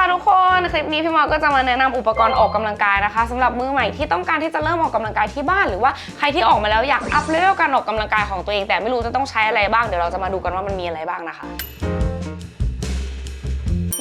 ค่ะทุกคนคลิปนี้พี่มอก็จะมาแนะนำอุปกรณ์ออกกำลังกายนะคะสำหรับมือใหม่ที่ต้องการที่จะเริ่มออกกำลังกายที่บ้านหรือว่าใครที่ออกมาแล้วอยากอัพเลเวลการออกกำลังกายของตัวเอง แต่ไม่รู้จะต้องใช้อะไรบ้างเดี๋ยวเราจะมาดูกันว่ามันมีอะไรบ้างนะคะ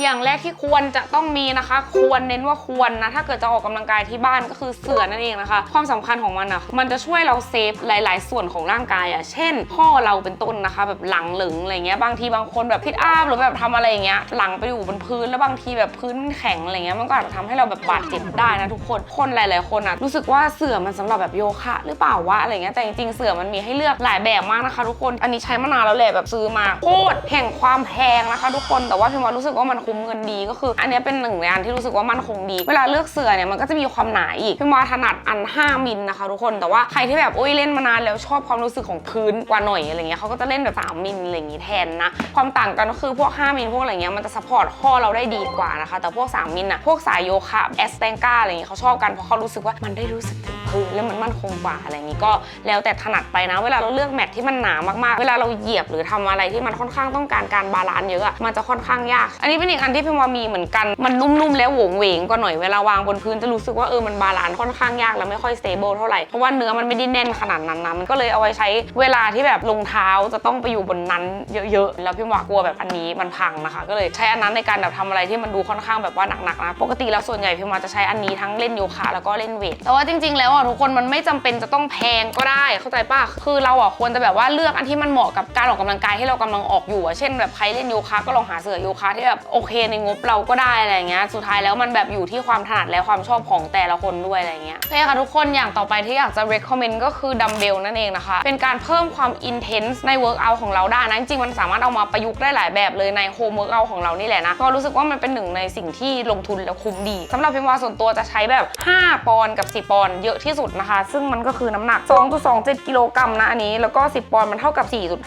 อย่างแรกที่ควรจะต้องมีนะคะ ควรเน้นว่าควรนะ ถ้าเกิดจะออกกำลังกายที่บ้านก็คือเสื่อนั่นเองนะคะ ความสำคัญของมันอะ มันจะช่วยเราเซฟหลาย ๆ ส่วนของร่างกายอะ เช่นข้อเราเป็นต้นนะคะ แบบหลังหลึงอะไรเงี้ย บางทีบางคนแบบพิดอัพหรือแบบทำอะไรอย่างเงี้ย หลังไปอยู่บนพื้นแล้วบางทีแบบพื้นแข็งอะไรเงี้ย มันก็อาจจะทำให้เราแบบบาดเจ็บได้นะทุกคน คนหลาย ๆ คนอะรู้สึกว่าเสื่อมันสำหรับแบบโยคะหรือเปล่าวะอะไรเงี้ย แต่จริง ๆ เสื่อมันมีให้เลือกหลายแบบมากนะคะ ทุกคน อันนี้ใช้มานานแล้วแหละแบบซื้อมาโคตรแห่งความแพงนะคะ ทุกคน แต่ว่าพิมว่ารู้สึกว่ามันคุ้มเงินดีก็คือ อันนี้เป็นหนึ่งในอันที่รู้สึกว่ามันคงดี เวลาเลือกเสื่อเนี่ยมันก็จะมีความหนาอีกพิมาถนัดอัน 5 มิลนะคะ ทุกคนแต่ว่าใครที่แบบโอ้ยเล่นมานานแล้วชอบความรู้สึกของพื้นกว่าหน่อยอะไรเงี้ยเขาก็จะเล่นแบบ3มิลอะไรอย่างงี้แทนนะความต่างกันก็คือพวก 5มิลพวกอะไรเงี้ยมันจะสปอร์ตข้อเราได้ดีกว่านะคะ แต่พวก 3 มิลอะพวกสายโยคะแอสแตงกาอะไรเงี้ยเขาชอบกันเพราะเขารู้สึกว่ามันได้รู้สึกถึงพื้นแล้วมันมั่นคงกว่าอะไรอย่างงี้ก็แล้วแต่ถนัดไปนะ เวลาเราเลือกแมทที่มันหนามากๆ เวลาเราเหยียบหรือทำอะไรที่มันค่อนข้างต้องการการบาลานซ์เยอะอะมันจะค่อนข้างยาก อันนี้เป็นอีกอันที่พิมว่ามีเหมือนกัน มันนุ่มๆแล้วโหวงเหวงกว่าหน่อยเวลาวางบนพื้นจะรู้สึกว่าเออมันบาลานซ์ค่อนข้างยากแล้วไม่ค่อยสเตเบิลเท่าไหร่เพราะว่าเนื้อมันไม่ได้แน่นขนาดนั้นนะมันก็เลยเอาไว้ใช้เวลาที่แบบรองเท้าจะต้องไปอยู่บนนั้นเยอะๆ แล้วพิมว่ากลัวแบบอันนี้มันพังนะคะ ก็เลยใช้อันนั้นในการแบบทำอะไรที่มันดูค่อนข้างแบบว่าหนักๆนะปกติแล้วส่วนใหญ่พิมว่าจะใช้อันนี้ทั้งเล่นโยคะแล้วก็เล่นเวทแต่ว่าจริง ๆ แล้วอะทุกคนมันไม่จำเป็นจะต้องแพงก็ได้เข้าใจป่ะคือเราอะควรจะแบบว่าเลือกอันที่มันเหมาะกับการออกกำลังกายที่เรากำลังออกอยู่อะเช่นแบบใครเล่นโยคะก็ลองหาเสื่อโยคะที่แบบโอเคในงบเราก็ได้อะไรเงี้ยสุดท้ายแล้วมันแบบอยู่ที่ความถนัดและความชอบของแต่ละคนด้วยอะไรเงี้ยโอเคค่ะทุกคนอย่างต่อไปที่อยากจะ recommend ก็คือดัมเบลนั่นเองนะคะ เป็นการเพิ่มความ intense ใน workout ของเราได้นะจริงๆมันสามารถเอามาประยุกต์ได้หลายแบบเลยใน home workout ของเรานี่แหละนะก็รู้สึกว่ามันเป็นหนึ่งในสิ่งที่ลงทุนแล้วคุ้มดีสำหรับพิมวาส่วนตัวจะใช้แบบ 5 ปอนด์กับ 10 ปอนด์เยอะที่สุดนะคะ ซึ่งมันก็คือน้ำหนัก 2.27 กิโลกรัมนะอันนี้แล้วก็ 10 ปอนด์มันเท่ากับ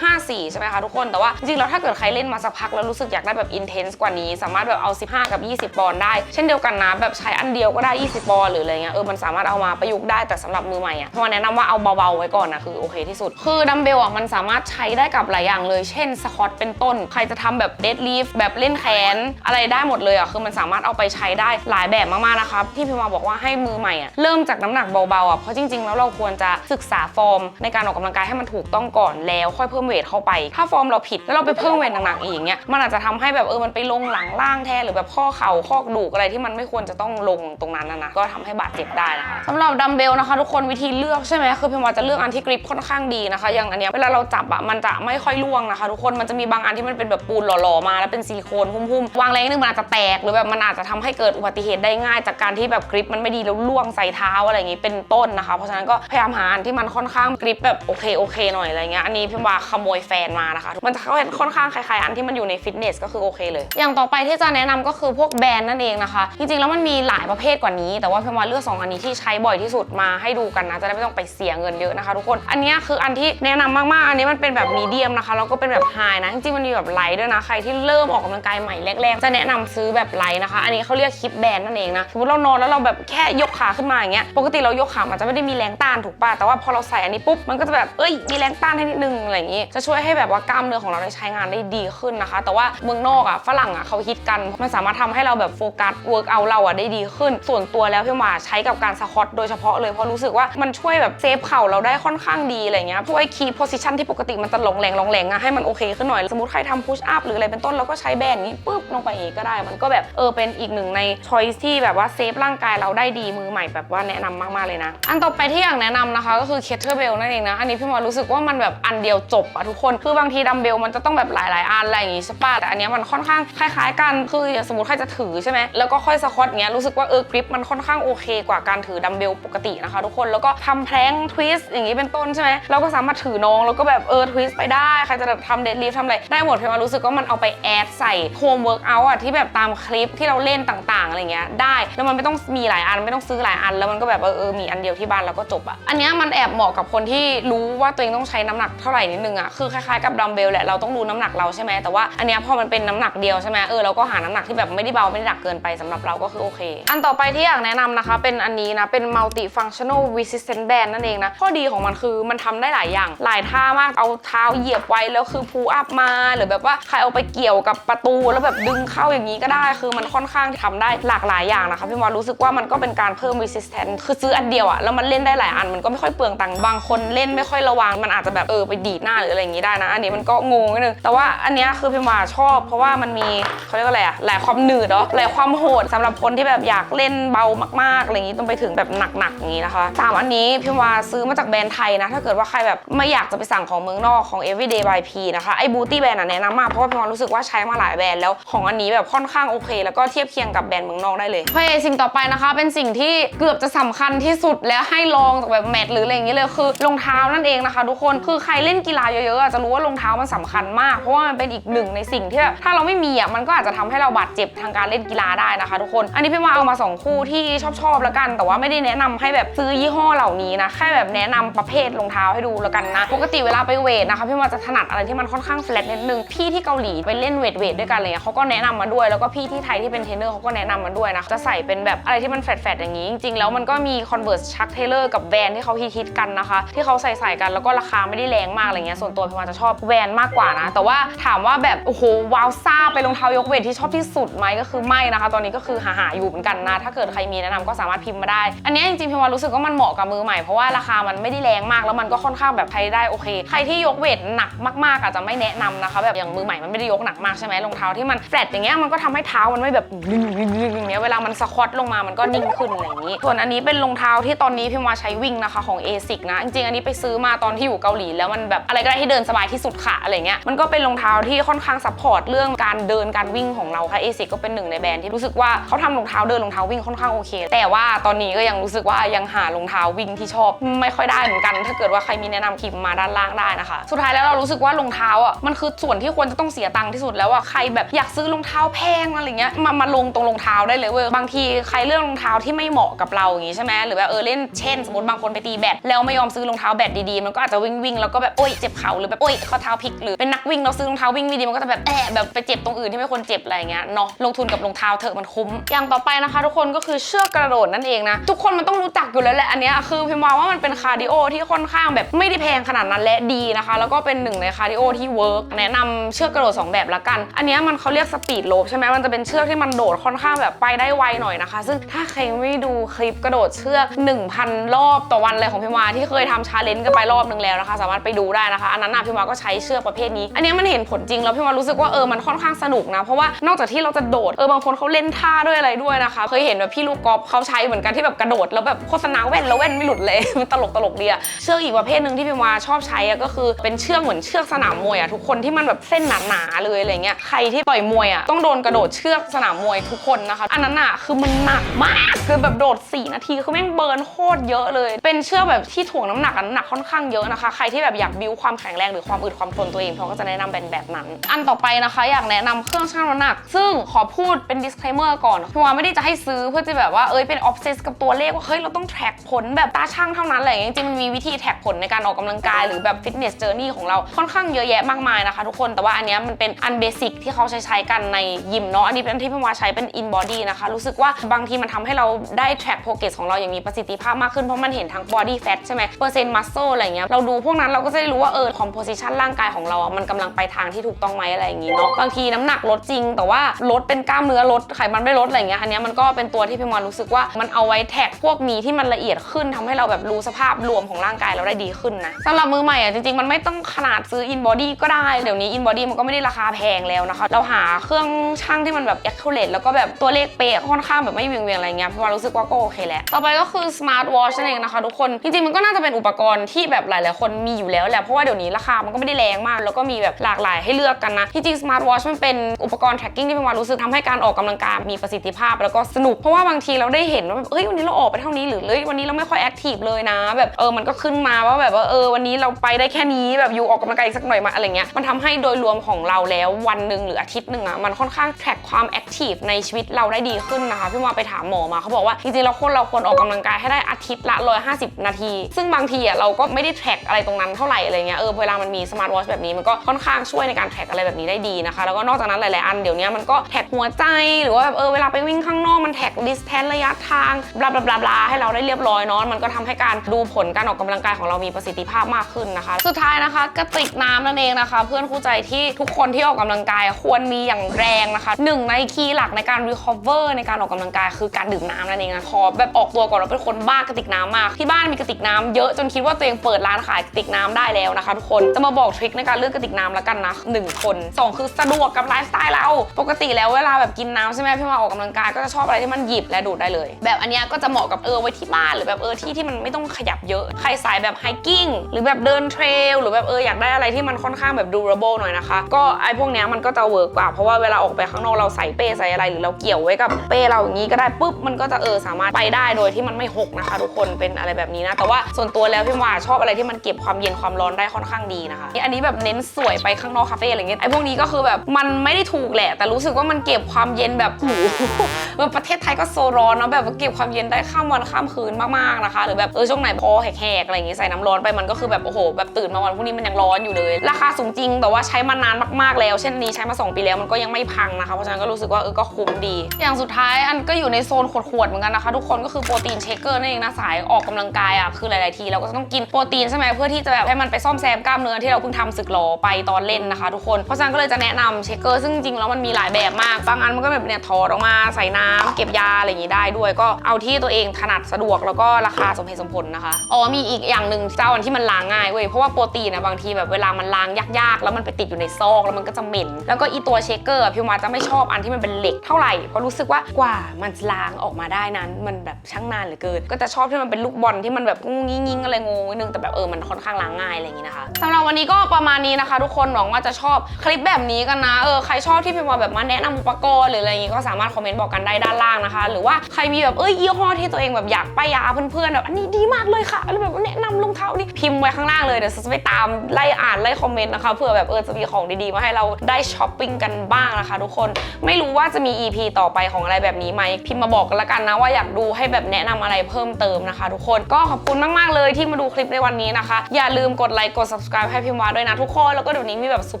4.54 ใช่ไหมคะทุกคนแต่ว่าจริงๆแล้วถ้าเกิดใครเล่นมาสักพักแล้วรู้สึกอยากได้แบบ intense กว่านี้สามารถแบบเอา 15 กับ 20 ปอนด์ได้ เช่นเดียวกันนะแบบใช้อันเดียวก็ได้ 20 ปอนด์หรืออะไรเงี้ยเออมันสามารถเอามาประยุกต์ได้แต่สำหรับมือใหม่อะพราะว่าแนะนำว่าเอาเบาๆไว้ก่อนนะคือโอเคที่สุด คือดัมเบลอะมันสามารถใช้ได้กับหลายอย่างเลย เช่นสควอตเป็นต้น ใครจะทำแบบเดดลีฟแบบเล่นแขน อะไรได้หมดเลยอะคือมันสามารถเอาไปใช้ได้หลายแบบมากๆนะคะที่พิมมาบอกว่าให้มือใหม่อะเริ่มจากน้ำหนักเบาๆอะเพราะจริงๆแล้วเราควรจะศึกษาฟอร์ม ในการออกกำลังกายให้มันถูกต้องก่อนแล้วค่อยเพิ่มเวทเข้าไป ถ้าฟอร์มเราผิดแล้วเราไปเพิ่มเวทหนักๆอีกเงี้ยมันอาจจะทำให้แบบเออมันไปลงหลังล่างแทนหรือแบบข้อเข่าข้อกระดูกอะไรที่มันไม่ควรจะต้องลงตรงนั้นนะนะก็ทำให้บาดเจ็บได้นะคะสำหรับดัมเบลนะคะ ทุกคนวิธีเลือกใช่ไหมคือพิมว่าจะเลือกอันที่กริปค่อนข้างดีนะคะอย่างอันเนี้ยเวลาเราจับอะมันจะไม่ค่อยล่วงนะคะ ทุกคนมันจะมีบางอันที่มันเป็นแบบปูนหล่อๆมาแล้วเป็นซิลิโคนหุ้มๆวางแรงนึงมันอาจจะแตกหรือแบบมันอาจจะทำให้เกิดอุบัติเหตุได้ง่าย จากการที่แบบกริปมันไม่ดีแล้วล่วงใส่เท้าอะไรอย่างงี้เป็นต้นนะคะ เพราะฉะนั้นก็พยายามหาอันที่มันค่อนข้างกริปแบบโอเคโอเคหน่อยอะไรเงี้ยอันนี้พิมว่าขโมยแฟนมานะคะ มันจะค่อนข้างคล้ายๆอันที่มันอยู่ในฟิตเนสก็คือโอเคเลยอย่างต่อไปที่จะแนะนำก็คือพวกแบรนด์นั่นเองนะคะ จริงๆแล้วมันมีหลายประเภทกว่านี้ แต่ว่าพิมว่าเลือกสองอันนี้ที่ใช้บ่อยที่สุดมาให้ดูกันนะ จะได้ไม่ต้องไปเสียเงินเยอะนะคะทุกคน อันนี้คืออันที่แนะนำมากๆ อันนี้มันเป็นแบบมีเดียมนะคะ แล้วก็เป็นแบบไฮนะ จริงๆมันมีแบบไลท์ด้วยนะ ใครที่เริ่มออกกำลังกายใหม่แรกๆ จะแนะนำซื้อแบบไลท์นะคะ อันนี้เขาเรียกคลิปแบนนั่นเองนะ สมมติเรานอนแล้วเราแบบแค่ยกขาขึ้นมาอย่างเงี้ย ปกติเรายกขามันจะไม่ได้มีแรงต้านถูกป่ะ แต่ว่าพอเราใส่อันนี้ปุ๊บ มันก็จะแบบ เอ้ย มีแรงต้านให้นิดนึงอะไรอย่างงี้ จะช่วยให้แบบว่ากล้ามเนื้อของเราได้ใช้งานได้ดีขึ้นนะคะ แต่ว่าเมืองนอกอะฝรั่งอะเขาฮิตกัน มันสามารถทำให้เราแบบโฟกัสเวิร์กเอาเราอะได้ดีขึ้น ส่วนตัวแล้วพี่หมาใช้กับการสควอตโดยเฉพาะเลยเพราะรู้สึกว่ามันช่วยแบบเซฟเข่าเราได้ค่อนข้างดีอะไรเงี้ยช่วยคีโพซิชันที่ปกติมันจะหลงแหลงหลงแหลงอะให้มันโอเคขึ้นหน่อย สมมติใครทำพุชอัพหรืออะไรเป็นต้นเราก็ใช้แบนนี้ปุ๊บลงไปเองก็ได้ มันก็แบบเออเป็นอีกหนึ่งในช้อยที่แบบว่าเซฟร่างกายเราได้ดีมือใหม่แบบว่าแนะนำมากๆเลยนะ อันต่อไปที่อยากแนะนำนะคะ ก็คือเคเทอร์เบลนั่นเองนะ อันนี้พี่หมอรู้สึกว่ามันแบบอันเดียวจบอะทุกคน คือบางทีดัมเบลมันจะต้องแบบหลาย ๆ อันอะไรอย่างงี้ใช่ปะแต่อันนี้มันค่อนข้างคล้ายๆกันคือสมมติใครจะถือใช่ไหมแล้วก็ค่อยสควอตเงี้ยรู้สึกว่าเออกริปมันค่อนข้างโอเคกว่าการถือดัมเบลปกตินะคะทุกคนแล้วก็ทำแพลงทวิสต์อย่างงี้เป็นต้นใช่ไหมเราก็สามารถถือน้องแล้วก็แบบเออทวิสต์ไปได้ใครจะแบบทำเดดลิฟทำอะไรได้หมดเพียงว่ารู้สึกว่ามันเอาไปแอดใส่โฮมเวิร์กอัลอะที่แบบตามคลิปที่เราเล่นต่างๆอะไรเงี้ยได้แล้วมันไม่ต้องมีหลายอันไม่ต้องซื้อหลายอัน แล้วมันก็แบบเออเออมีอันเดียวที่บ้านแล้วก็จบอะอันเนี้ยมันแอบเหมาะกับคนที่รู้ว่าตัวเองต้องใช้น้ำหนักเท่าไหร่นิดนึงอะคือคล้ายๆกับดัมเบลแหละเราต้องรู้น้ำหนักเราใช่ไหมแต่ว่าอันเนี้ยพอมันเป็นน้ำหนักเดียวใช่ไหมเออเราก็หาน้ำหนักที่แบบไม่ได้เบาไม่ได้หนักเกินไปสำหรับเราก็คือโอเค อันต่อไปที่อยากแนะนำนะคะ เป็นอันนี้นะ เป็น multi functional resistant band นั่นเองนะ ข้อดีของมันคือมันทำได้หลายอย่าง หลายท่ามากเอาเท้าเหยียบไว้แล้วคือพูอัพมา หรือแบบว่าใครเอาไปเกี่ยวกับประตูแล้วแบบดึงเข้าอย่างนี้ก็ได้ คือมันค่อนข้างทำได้หลากหลายอย่างนะคะพี่มอรู้สึกว่ามันก็เป็นการเพิ่ม resistance คือซื้ออันเดียวอะแล้วมันเล่นได้หลายอันมันก็ไม่ค่อยเปลืองตังค์บางคนเล่นไม่ค่อยระวังมันอาจจะแบบเออไปดีดหน้าหรืออะไรอย่างนี้ได้นะ อันนี้มันก็งงนิดนึงแต่ว่าอันนี้คือพี่มาชอบ เพราะว่ามันมีเขาเรียกว่าอะไรอะหลายความหนืดเนาะหลายความโหดสำหรับคนที่แบบอยากเล่นเบามากๆอะไรอย่างนี้ต้องไปถึงแบบหนักๆอย่างนี้นะคะสามอันนี้พี่ว่าซื้อมาจากแบรนด์ไทยนะ ถ้าเกิดว่าใครแบบไม่อยากจะไปสั่งของเมืองนอกของ everyday by P นะคะไอ้ beauty brand อะแนะนำมากเพราะว่าพี่ว่ารู้สึกว่าใช้มาหลายแบรนด์แล้วของอันนี้แบบค่อนข้างโอเค แล้วก็เทียบเคียงกับแบรนด์เมืองนอกได้เลยโอเคสิ่งต่อไปนะคะ เป็นสิ่งที่เกือบจะสำคัญที่สุดแล้วให้ลองจากแบบแมทหรืออะไรอย่างนี้เลยคือรองเท้านั่นเองนะคะ ทุกคนคือใครเล่นกีฬาเยอะๆจะรู้ว่ารองเท้ามันสำคัญมากเพราะว่ามันเป็นอีกหนึ่งในสิ่งที่แบบถ้าเราไม่มีอะมันก็อาจจะทำให้เราบาดเจ็บทางการเล่นกีฬาได้นะคะ ทุกคน อันนี้พี่ว่าเอามาสองคู่ที่ชอบชอบๆแล้วกัน แต่ว่าไม่ได้แนะนำให้แบบซื้อยี่ห้อเหล่านี้นะ แค่แบบแนะนำประเภทรองเท้าให้ดูแล้วกันนะ ปกติเวลาไปเวทนะคะพี่ว่าจะถนัดอะไรที่มันค่อนข้างแฟลตนิดนึง พี่ที่เกาหลีไปเล่นเวทเวทด้วยกันเงี้ยเขาก็แนะนำมาด้วย แล้วก็พี่ที่ไทยที่เป็นเทรนเนอร์เขาก็แนะนำมาด้วยนะ จะใส่เป็นแบบอะไรที่มันแฟลตๆอย่างนี้ จริงๆแล้วมันก็มี Converse Chuck Taylor กับแวนที่เขาฮิตๆกันนะคะ ที่เขาใส่ใส่ๆกันแล้วก็ราคาไม่ได้แรงมากอะไรเงี้ยส่วนตัวพี่ว่าจะชอบแวนมากกว่านะ แต่ว่าถามว่าแบบโอ้โหว้าวซ่าไปรองเท้ายกเวทที่ชอบที่สุดไหมก็คือไม่นะคะ ตอนนี้ก็คือหาหาๆอยู่เหมือนกันนะ ถ้าเกิดใครมีแนะนำก็สามารถพิมพ์มาได้ อันนี้จริงๆพี่ว่ารู้สึกว่ามันเหมาะกับมือใหม่เพราะว่าราคามันไม่ได้แรงมากแล้วมันก็ค่อนข้างแบบใช้ได้โอเค ใครที่ยกเวทหนักมากๆอาจจะไม่แนะนำนะคะ แบบอย่างมือใหม่มันไม่ได้ยกหนักมากใช่ไหมรองเท้าที่มันแฟลตอย่างเงี้ยมันก็ทำให้เท้ามันไม่แบบอย่างเงี้ยเวลามันสควอตลงมามันก็นิ่งขึ้นอะไรอย่างนี้ส่วนอันนี้เป็นรองเท้าที่ตอนนี้พี่ว่าใช้วิ่งนะคะของ ASIC นะจริงๆอันนี้ไปซื้อมาตอนที่อยู่เกาหลีแล้วมันแบบอะไรก็ได้ที่เดินสบายที่สุดค่ะอะไรเงี้ยมันก็เป็นรองเท้าที่ค่อนข้างซัพพอร์ตเรื่องการเดินการวิ่งของเราค่ะ ASIC ก็เป็นหนึ่งในแบรนด์ที่รู้สึกว่าเขาทำรองเท้าเดินรองเท้าวิ่งค่อนข้างโอเค แต่ว่าตอนนี้ก็ยังรู้สึกว่ายังหารองเท้าวิ่งที่ชอบ ไม่ค่อยได้เหมือนกัน ถ้าเกิดว่าใครมีแนะนำพิมพ์มาด้านล่างได้นะคะ สุดท้ายแล้วเรารู้สึกว่ารองเท้าอะมันคือส่วนที่ควรจะต้องเสียตังค์ที่สุดแล้วอะใครแบบอยากซื้อรองเท้าแพงอะไรเงี้ยมามาลงตรงรองเท้าได้เลยเว้ยบางทีใครเลือกรองเท้าที่ไม่เหมาะกับเราอย่างงี้ใช่ไหมหรือแบบเออเล่นเช่น สมมติบางคนไปตีแบดแล้วไม่ยอมซื้อรองเท้าแบดดีๆมันก็อาจจะวิ่งวิ่งแล้วก็แบบโอ๊ยเจ็บเข่าหรือแบบโอ๊ยข้อเท้าพลิกหรือเป็นนักวิ่งเราซื้อรองเท้าวิ่งไม่ดีมันก็จะแบบแอะแบบไปเจ็บตรงอื่นที่ไม่ควรเจ็บอะไรเงี้ยเนาะลงทุนกับรองเท้าเถอะมันคุ้ม อย่างต่อไปนะคะ ทุกคนก็คือเชือกกระโดดนั่นเองนะ ทุกคนมันต้องรู้จักอยู่แล้วแหละอันเนี้ยคือพิมพ์ว่ามันเป็นคาร์ดิโอที่ค่อนข้างแบบไม่ได้แพงขนาดนั้นและดีนะคะ แล้วก็เป็นหนึ่งในคาร์ดิโอที่เวิร์กแนะนำเชือกกระโดดสองแบบละกัน อันเนี้ยมันเขาเรียกสปีดโลบใช่ไหมมันจะเป็นเชือกที่มันโดดค่อนข้างแบบไปได้ไวหน่อยนะคะ ซึ่งถ้าใครไม่ดูคลิปกระโดดเชือก 1,000 รอบต่อวันเลยของพิมวาที่เคยทำชาเลนจ์กันไปรอบนึงแล้วนะคะ สามารถไปดูได้นะคะอันนั้นนะพิมวาก็ใช้เชือกประเภทนี้ อันเนี้ยมันเห็นผลจริงแล้วพิมวารู้สึกว่าเออมันค่อนข้างสนุกนะ เพราะว่านอกจากที่เราจะโดดเออบางคนเขาเล่นท่าด้วยอะไรด้วยนะคะ เคยเห็นแบบพี่ลูกกอล์ฟเขาใช้เหมือนกันที่แบบกระโดดแล้วแบบโฆษณาแว่นแล้วแว่นไม่หลุดเลย มันตลกตลกดีอะเชือกอีกประเภทหนึ่งที่พิมวาชอบใช้อะก็คือเป็นเชือกเหมือนเชือกสนามมวยอะทุกคนที่มันแบบเส้นหนาๆเลยอะไรเงี้ยใครที่ต่อยมวยอะต้องโดนกระโดดเชือกสนามมวยทุกคนนะคะ อันนั้นอะคือมันหนักมากคือแบบโดด 4 นาทีคือแม่งเบิร์นโคตรเยอะเลย เป็นเชือกแบบที่ถ่วงน้ำหนักอะน้ำหนักค่อนข้างเยอะนะคะ ใครที่แบบอยากบิวความแข็งแรงหรือความอึดความทนตัวเองเขาก็จะแนะนำเป็นแบบนั้น อันต่อไปนะคะ อยากแนะนำเครื่องชั่งน้ำหนัก ซึ่งขอพูดเป็น disclaimer ก่อนพี่วาไม่ได้จะให้ซื้อเพื่อจะแบบว่าเอ้ยเป็น obsess กับตัวเลขว่าเฮ้ยเราต้อง track ผลแบบตาช่างเท่านั้นอะไรอย่างเงี้ยจริงๆมันมีวิธี track ผลในการออกกำลังกายหรือแบบ fitness journey ของเราค่อนข้างเยอะแยะมากมายนะคะทุกคนแต่ว่าอันเนี้ยมันเป็นอันเบสิกที่เขาใช้ใช้กันในยิมเนาะอันนี้เป็นที่พี่วาใช้เป็น in body นะคะรู้สึกว่าบางทีมันทำให้เราได้ track progress ของเราอย่างมีประสิทธิภาพมากขึ้นเพราะมันเห็นทั้ง body fat ใช่ไหมเปอร์เซ็นต์ muscle อะไรเงี้ยเราดูพวกนั้นเราก็จะได้รู้ว่าเออ composition ร่างกายของเราอะมันกำลังไปทางที่ถูกต้องไหมอะไรอย่างงี้เนาะบางทีน้ำหนักลดจริง แต่ว่าลดเป็นกล้ามเนื้อลดไขมันไม่ลดอะไรเงี้ยอันนี้มันก็เป็นตัวที่พี่มอนรู้สึกว่ามันเอาไว้แท็กพวกนี้ที่มันละเอียดขึ้นทำให้เราแบบรู้สภาพรวมของร่างกายเราได้ดีขึ้นนะสำหรับมือใหม่อะจริงๆ มันไม่ต้องขนาดซื้อ in body ก็ได้ เดี๋ยวนี้ in body มันก็ไม่ได้ราคาแพงแล้วนะคะ เราหาเครื่องช่างที่มันแบบ accurate แล้วก็แบบตัวเลขเป๊ะค่อนข้างแบบไม่เวียงเวียงอะไรเงี้ยพี่มอนรู้สึกว่าก็โอเคแล้วต่อไปก็คือ smart watch นั่นเองนะคะทุกคนจริงๆมันก็น่าจะเป็นอุปกรณ์ที่แบบหลายๆคนมีอยู่แล้วแหละเพราะว่าเดี๋ยวนี้ราคามันก็ไม่ได้แรงมาก แล้วก็มีแบบหลากหลายให้เลือกกันนะที่จริง smart watch มันเป็นอุปกรณ์ tracking ที่พี่มอนรู้สึกทำให้การออกกำลังกายมีประสิทธิภาพแล้วก็สนุกเพราะว่าบางทีเราได้เห็นว่าแบบเอ้ยวันนี้เราออกไปเท่านี้หรือเอ้ยวันนี้เราไม่ค่อยแอคทีฟเลยนะแบบเออมันก็ขึ้นมาว่าแบบว่าเออวันนี้เราไปได้แค่นี้แบบอยู่ออกกำลังกายอีกสักหน่อยมาอะไรเงี้ยมันทำให้โดยรวมของเราแล้ววันหนึ่งหรืออาทิตย์หนึ่งอะมันค่อนข้าง track ความแอคทีฟในชีวิตเราได้ดีขึ้นนะคะพี่มอไปถามหมอมาเขาบอกว่าจริงๆเราคนเราควรออกกำลังกายให้ได้อาทิตย์ละ 150 นาที ซึ่งบางทีอะเราก็ไม่ได้แทร็กอะไรตรงนั้นเท่าไหร่อะไรเงี้ยเออเวลามันมีสมาร์ทวอชแบบนี้มันก็ค่อนข้างช่วยในการแทร็กอะไรแบบนี้ได้ดีนะคะแล้วก็นอกจากนั้นหลายๆ อันเดี๋ยวนี้มันก็แท็กหัวใจหรือว่าแบบเออเวลาไปวิ่งข้างนอกมันแท็กดิสแทนระยะทางบลาบลาบลาบลาให้เราได้เรียบร้อยเนาะมันก็ทำให้การดูผลการออกกำลังกายของเรามีประสิทธิภาพมากขึ้นนะคะ สุดท้ายนะคะกระติกน้ำนั่นเองนะคะ เพื่อนคู่ใจที่ทุกคนที่ออกกำลังกายควรมีอย่างแรงนะคะหนึ่งในคีย์หลักในการ recover ในการออกกำลังกายคือการดื่มน้ำนั่นเองนะขอแบบออกตัวก่อนเราเป็นคนบ้ากระติกน้ำมากที่บ้านมีกระติกน้ำเยอะจนคิดว่าตัวเองเปิดร้านขายกระติกน้ำได้แล้วนะคะทุกคนจะมาบอกทริคในการเลือกกระติกน้ำแล้วกันนะหนึ่งคนสองคือสะดวกกับไลฟ์สไตล์เรา ปกติแล้วเวลาแบบกินน้ำใช่ไหมพี่มาออกกำลังกายก็จะชอบอะไรที่มันหยิบและดูดได้เลย แบบอันเนี้ยก็จะเหมาะกับเออไว้ที่บ้านหรือแบบเออที่ที่มันไม่ต้องขยับเยอะใครสายแบบไฮกิ้งหรือแบบเดินเทรลหรือแบบเอออยากได้อะไรที่มันค่อนข้างแบบ durable หน่อยนะคะ ก็ไอ้พวกเนี้ยมันก็จะเวิร์กกว่า เพราะว่าเวลาออกไปข้างนอกเราใส่เป้ใส่อะไรหรือเราเกี่ยวไว้กับเป้เราอย่างนี้ก็ได้ปุ๊บมันก็จะเออสามารถไปได้โดยที่มันไม่หกนะคะ ทุกคนเป็นอะไรแบบนี้นะแต่ว่าส่วนตัวแล้วพี่ว่าชอบอะไรที่มันเก็บความเย็นความร้อนได้ค่อนข้างดีนะคะอันนี้แบบเน้นสวยไปข้างนอกคาเฟ่อะไรเงี้ยไอพวกนี้ก็คือแบบมันไม่ได้ถูกแหละ แต่รู้สึกว่ามันเก็บความเย็นแบบโอ้โหแบบประเทศไทยก็โซร้อนเนาะแบบว่าเก็บความเย็นได้ข้ามวันข้ามคืนมากๆนะคะ หรือแบบเออช่วงไหนคอแหกๆอะไรอย่างงี้ใส่น้ำร้อนไปมันก็คือแบบโอ้โหแบบตื่นมาวันพรุ่งนี้มันยังร้อนอยู่เลย ราคาสูงจริงแต่ว่าใช้มานานมากๆแล้ว เช่นนี้ใช้มา 2 ปีแล้วมันก็ยังไม่พังนะคะเพราะฉะนั้นก็รู้สึกว่าเออก็คุ้มดี อย่างสุดท้ายอันก็อยู่ในโซนขวดๆเหมือนกันนะคะทุกคนก็คือโปรตีนเชคเกอร์นั่นเองนะสายออกกำลังกายอะคือหลายๆทีเราก็จะต้องกินโปรตีนใช่ไหมเพื่อที่จะแบบให้มันไปซ่อมแซมกล้ามเนื้อที่เราเพิ่งทำศึกหลอไปตอนเล่นนะคะ ทุกคนเพราะฉะนั้นก็เลยจะแนะนำเชคเกอร์ซึ่งจริงๆแล้วมันมีหลายแบบมาก บางอันมันก็แบบเนี่ยถอดออกมาใส่น้ำเก็บยาอะไรอย่างงี้ได้ด้วย ก็เอาที่ตัวเองถนัดสะดวกแล้วก็ราคาสมเหตุสมผลนะคะ อ๋อมีอีกอย่างหนึ่งเจ้าอันที่มันล้างง่ายเว้ย เพราะว่าโปรตีนนะบางทีแบบเวลามันล้างยากๆ แล้วมันไปติดอยู่ในซอกแล้วมันก็จะเหม็น แล้วก็อีตัวเชคเกอร์พี่มาจะไม่ชอบอันที่มันเป็นเหล็กเท่าไหร่ เพราะรู้สึกว่ากว่ามันจะล้างออกมาได้นั้น มันแบบช่างนานเหลือเกิน ก็จะชอบที่มันเป็นลูกบอลที่มันแบบงุ้งงิ้งๆอะไรงงนึงแต่แบบเออมันค่อนข้างล้างง่ายอะไรอย่างนี้นะคะสำหรับวันนี้ก็ประมาณนี้นะคะ ทุกคนหวังว่าจะชอบคลิปแบบนี้กันนะเออใครชอบที่พี่มาแบบมาแนะนำอุปกรณ์หรืออะไรอย่างนี้ก็สามารถคอมเมนต์บอกกันได้ด้านล่างนะคะ หรือว่าใครมีแบบเอ้ยยี่ห้อที่ตัวเองแบบอยากป้ายาเพื่อนๆแบบอันนี้ดีมากเลยค่ะแล้วแบบแนะนำรองเท้านี่พิมพ์ไว้ข้างล่างเลยเดี๋ยวจะไปตามไล่อ่านไล่คอมเมนต์นะคะเผื่อแบบเออจะมีของดีๆมาให้เราได้ช้อปปิ้งกันบ้างนะคะ ทุกคนไม่รู้ว่าจะมี EP ต่อไปของอะไรแบบนี้ไหมพิมพ์มาบอกกันละกันนะว่าอยากดูให้แบบแนะนำอะไรเพิ่มเติมนะคะ ทุกคนก็ขอบคุณมากๆเลยที่มาดูคลิปในวันนี้นะคะ อย่าลืมกดไลค์กด subscribe ให้พิมพ์วาด้วยนะทุกคนแล้วก็เดี๋ยวนี้มีแบบซุป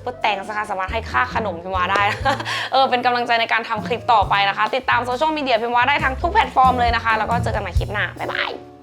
เปอร์แตงสามารถให้ค่าขนมพิมพ์วาได้ได้ เออเป็นกำลังใจในการทำคลิปต่อไปนะคะ ติดตามโซเชียลมีเดียพิมพ์วาได้ทั้งทุกแพลตฟอร์มเลยนะคะ แล้วก็เจอกันใหม่คลิปหน้า บ๊ายบาย